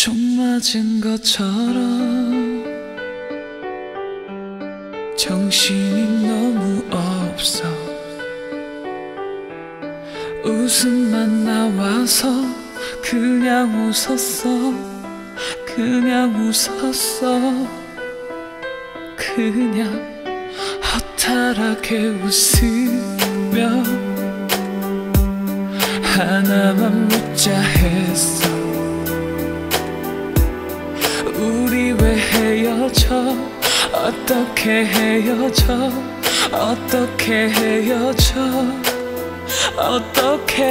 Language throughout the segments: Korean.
총 맞은 것처럼 정신이 너무 없어. 웃음만 나와서 그냥 웃었어. 그냥 웃었어. 그냥 허탈하게 웃으며 하나만 묻자 했어 헤어져? 어떻게 헤어져? 어떻게 헤어져? 어떻게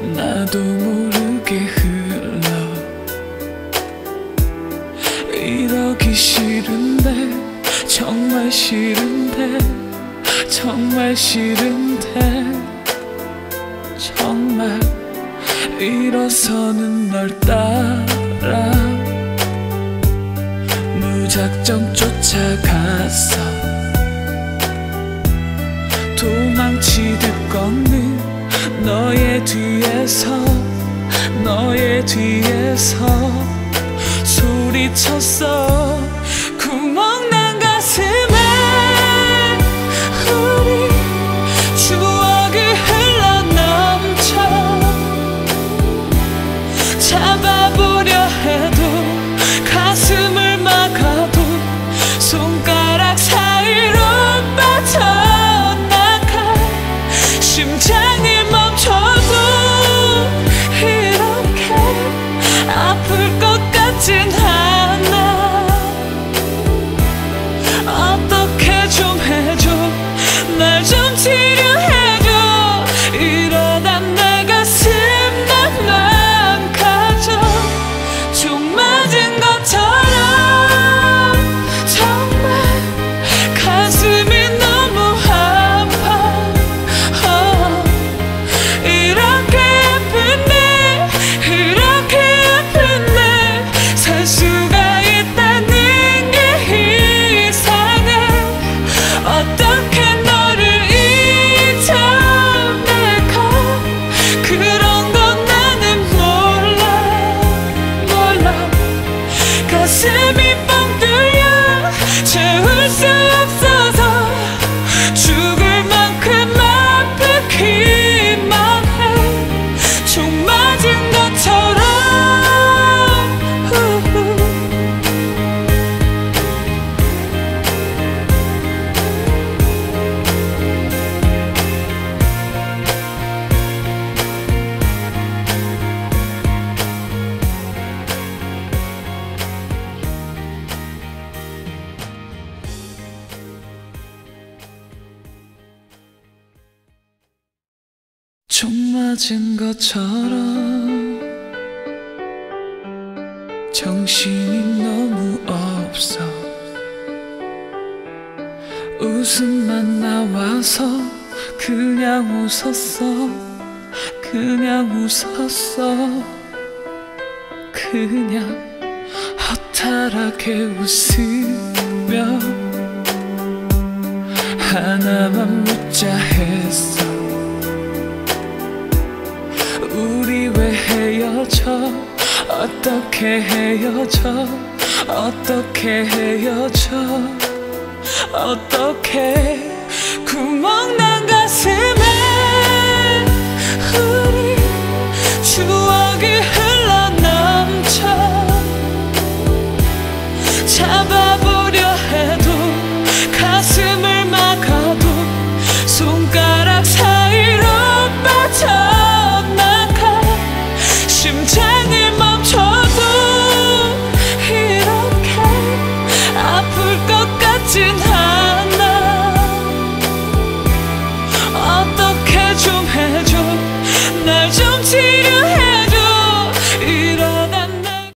나도 모르게 흘러. 이러기 싫은데 정말 싫은데 정말 싫은데 정말 일어서는 널 따라. 무작정 쫓아갔어. 도망치듯 걷는 너의 뒤 에서 너의 뒤에서 소리쳤어 맞은 것처럼 정신이 너무 없어. 웃음만 나와서 그냥 웃었어. 그냥 웃었어. 그냥 허탈하게 웃으며 하나만 묻자 했어 왜 헤어져 어떻게 헤어져 어떻게 헤어져 어떻게 구멍 난 가슴에